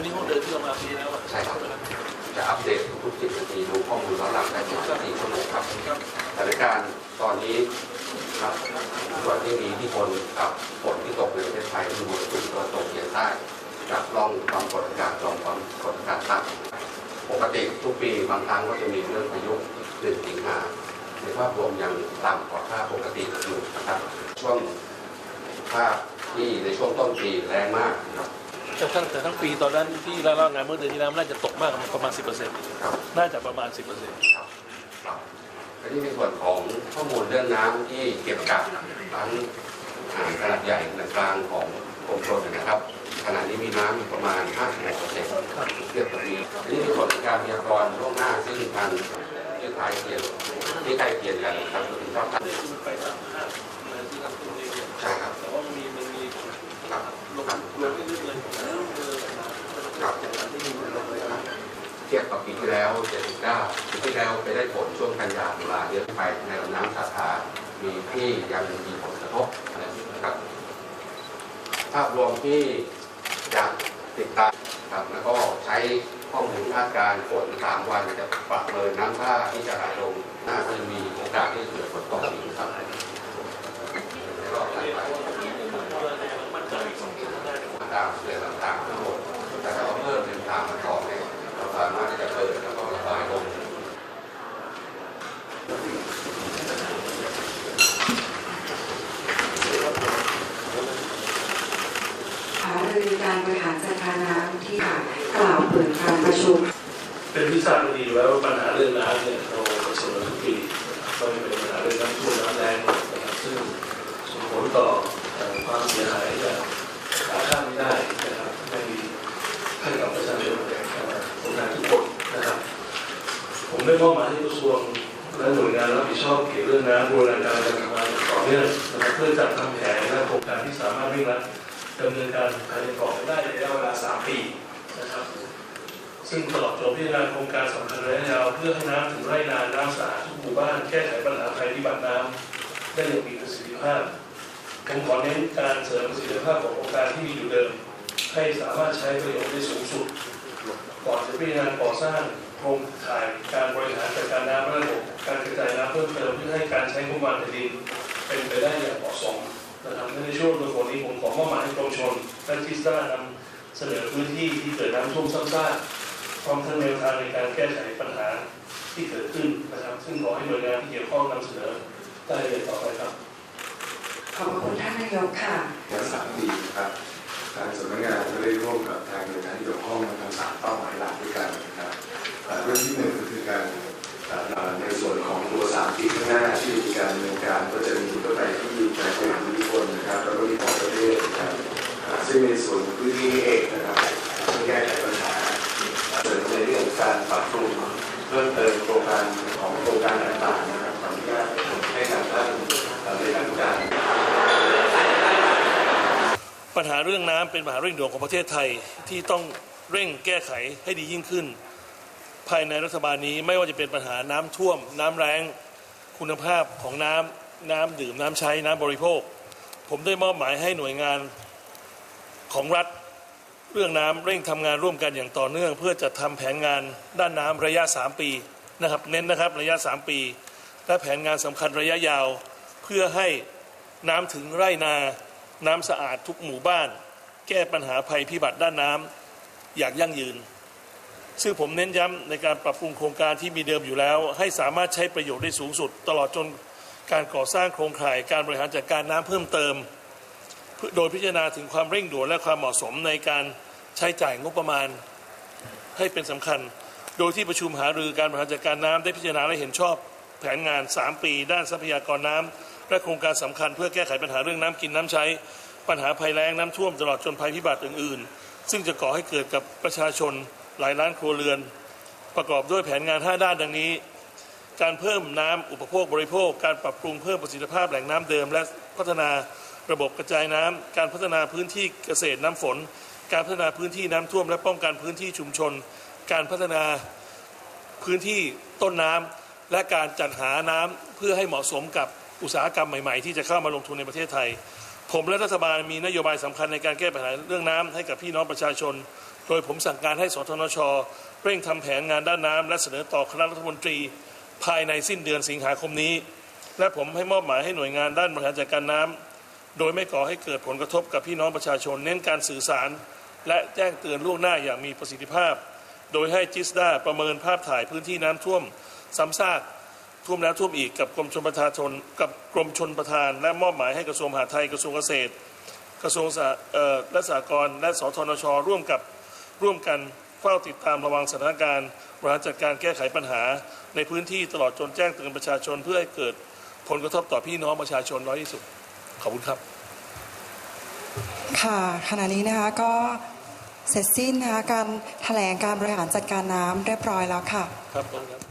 ันนี้ห้องเดินที่เรมาปีแล้วใช่ครับ จะอัปเดตทุกสิบนาทีดูข้อมูลล้วหลักได้ทุกสี่ชั่วโมงครับครับสถานการณ์ตอนนี้ครับส่วนที่มีที่พนกับฝนที่ตกในประเทศไทยคือมรสุมตะวันตกเฉียงใต้กับร่องความกดอากาศรองความกดอากาศต่ำปกติทุกปีบางครั้งก็จะมีเรื่องพายุตื่นสิงหาในภาพรวมยังต่ำกว่าค่าปกติอยู่นะครับ ช่วงภาพที่ในช่วงต้นปีแรงมากนะครับ แต่ทั้งแต่ทั้งปีตอนนั้นที่เราเล่างานเมื่อเดือนที่แล้วน่าจะตกมากประมาณ 10%ครับน่าจะประมาณ 10%ครับครับอันนี้ในส่วนของข้อมูลเรื่องน้ำที่เก็บกักทั้งอ่างขนาดใหญ่ขนาดกลางของกรมชลนะครับขณะนี้มีน้ำอยู่ประมาณ 56เปอร์เซ็นต์เทียบกับปีอันนี้ในส่วนของการพยากรณ์ล่วงหน้าซึ่งทางที่ใกล้เคียงที่ใกล้เคียงกันครับถึงชอบกันไปตามาที่ทำตัวเองเนี่ยใช่ครับแต่ว่ามันมีมันมีครับลงลงลึกเลยของน้ำเออ ครับ จากการที่มีมันลงเลยนะ เทียบกับปีที่แล้ว 79 ปีที่แล้วไปได้ผลช่วงกันยาตุลาเยอนไปในลำน้ำสาขามีที่ยังมีผลกระทบนะครับ ภาพรวมที่จะติดตามครับแล้วก็ใช้ข้อมูลคาดการณ์ฝน3วันจะประเมินน้ำท่าที่จะไหลลงน่าจะมีโอกาสที่จะเกิดฝนตกอีกครับแล้วก็ถัดไป มั่นใจอีกสองปีข้างหน้าเนี่ย ตามเรื่องต่างๆทั้งหมดแต่ถ้าเราเพิ่มเป็นตามมาต่อเนี่ยเราสามารถที่จะเปิดแล้วก็ระบายลง หารือการบริหารจัดการน้ำที่ก ล่าวเปิดการประชุม เป็นที่ทราบกันดีอยู่แล้วว่าปัญหาเรื่องน้ำเนี่ยเราประสบทุกปีก็เป็นปัญหาเรื่องน้ำท่วมน้ำแรงนะครับซึ่งส่งผลต่อความเสียหายอย่างหาค่าไม่ได้นะครับไม่มีให้กับประชาชนนะครับคนไทยทุกคนนะครับ ผมได้มอบหมายให้กระทรวงและหน่วยงานรับผิดชอบเกี่ยวกับเรื่องน้ำบูรณาการการทำงานอย่างต่อเนื่องนะครับเพื่อจัดทำแผนและโครงการที่สามารถเร่งรัดดำเนินการภายในกรอบได้ในระยะเวลา 3 ปี ซึ่งตลอดจนพิจารณาโครงการสำคัญระยะยาวเพื่อให้น้ำถึงไร่นาน้ำสะอาดทุกหมู่บ้านแก้ไขปัญหาภัยพิบัติน้ำได้อย่างมีประสิทธิภาพผมขอเน้นการเสริมประสิทธิภาพของโครงการที่มีอยู่เดิม ให้สามารถใช้ประโยชน์ได้สูงสุดก่อนจะพิจารณาก่อสร้างโครงข่ายการบริหารจัดการน้ำระบบการกระจายน้ำเพิ่มเติมเพื่อให้การใช้งบประมาณแผ่นดินเป็นไปได้อย่างเหมาะสมนะครับในช่วงโดยผลนี้ผมขอมอบหมายให้กรมชลและทิสตานำเสนอพื้นที่ที่เกิดน้ำท่วมซ้ำซาก พร้อมทั้งแนวทางในการแก้ไขปัญหาที่เกิดขึ้นนะครับ ซึ่งขอให้หน่วยงานที่เกี่ยวข้องนำเสนอได้เลยต่อไปครับขอบพระคุณท่านนายกค่ะและสามปีนะครับทางสำนักงานก็ได้ร่วมกับทางหน่วยงานที่เกี่ยวข้องมาทำสามเป้าหมายหลักด้วยกันนะครับอ่าเรื่องที่หนึ่งก็คือการอ่าในส่วนของตัวสามปีข้างหน้า เพิ่มเติมโครงการของโครงการต่างๆนะครับขออนุญาตให้ทางท่านเอ่อเลขาธิการปัญหาเรื่องน้ำเป็นปัญหาเร่งด่วนของประเทศไทยที่ต้องเร่งแก้ไขให้ดียิ่งขึ้น ภายในรัฐบาลนี้ไม่ว่าจะเป็นปัญหาน้ำท่วม น้ำแรงคุณภาพของน้ำน้ำดื่มน้ำใช้น้ำบริโภค ผมได้มอบหมายให้หน่วยงานของรัฐ เรื่องน้ำเร่งทำงานร่วมกันอย่างต่อเนื่อง เพื่อจะทำแผนงานด้านน้ำระยะ 3 ปีนะครับเน้นนะครับระยะ 3 ปี และแผนงานสำคัญระยะยาว เพื่อให้น้ำถึงไร่นา น้ำสะอาดทุกหมู่บ้าน แก้ปัญหาภัยพิบัติด้านน้ำอย่างยั่งยืน ซึ่งผมเน้นย้ำในการปรับปรุงโครงการที่มีเดิมอยู่แล้ว ให้สามารถใช้ประโยชน์ได้สูงสุด ตลอดจนการก่อสร้างโครงข่ายการบริหารจัดการน้ำเพิ่มเติมโดยพิจารณาถึงความเร่งด่วนและความเหมาะสมในการ ใช้จ่ายงบประมาณให้เป็นสำคัญ โดยที่ประชุมหารือการบริหารจัดการน้ำได้พิจารณาและเห็นชอบแผนงาน 3 ปี ด้านทรัพยากรน้ำและโครงการสำคัญ เพื่อแก้ไขปัญหาเรื่องน้ำกินน้ำใช้ ปัญหาภัยแล้งน้ำท่วมตลอดจนภัยพิบัติอื่น ๆ ซึ่งจะก่อให้เกิดกับประชาชนหลายล้านครัวเรือน ประกอบด้วยแผนงาน 5 ด้านดังนี้ การเพิ่มน้ำอุปโภคบริโภค การปรับปรุงเพิ่มประสิทธิภาพแหล่งน้ำเดิม และพัฒนาระบบกระจายน้ำการพัฒนาพื้นที่เกษตรน้ำฝน การพัฒนาพื้นที่น้ำท่วม และป้องกันพื้นที่ชุมชน การพัฒนาพื้นที่ต้นน้ำและการจัดหาน้ำเพื่อให้เหมาะสมกับอุตสาหกรรมใหม่ ๆ ที่จะเข้ามาลงทุนในประเทศไทย ผมและรัฐบาลมีนโยบายสำคัญในการแก้ปัญหาเรื่องน้ำให้กับพี่น้องประชาชน โดยผมสั่งการให้สทนช เร่งทำแผนงานด้านน้ำและเสนอต่อคณะรัฐมนตรี ภายในสิ้นเดือนสิงหาคมนี้ และผมให้มอบหมายให้หน่วยงานด้านบริหารจัดการน้ำโดยไม่ก่อให้เกิดผลกระทบกับพี่น้องประชาชน เน้นการสื่อสาร และแจ้งเตือนล่วงหน้าอย่างมีประสิทธิภาพ โดยให้จิสดาประเมินภาพถ่ายพื้นที่น้ำท่วมซ้ำซากท่วมแล้วท่วมอีกกับกรมชนประทานชนกับกรมชนประทาน และมอบหมายให้กระทรวงมหาดไทยกระทรวงเกษตร กระทรวงและสหกรณ์และสทนช ร่วมกับร่วมกันเฝ้าติดตามระวังสถานการณ์บริหารจัดการแก้ไขปัญหา ในพื้นที่ตลอดจนแจ้งเตือนประชาชนเพื่อให้เกิดผลกระทบต่อพี่น้องประชาชนน้อยที่สุดขอบคุณครับ ค่ะ ขณะนี้นะคะก็เสร็จสิ้นนะคะการแถลงการบริหารจัดการน้ำเรียบร้อยแล้วค่ะ ครับขอบคุณครับ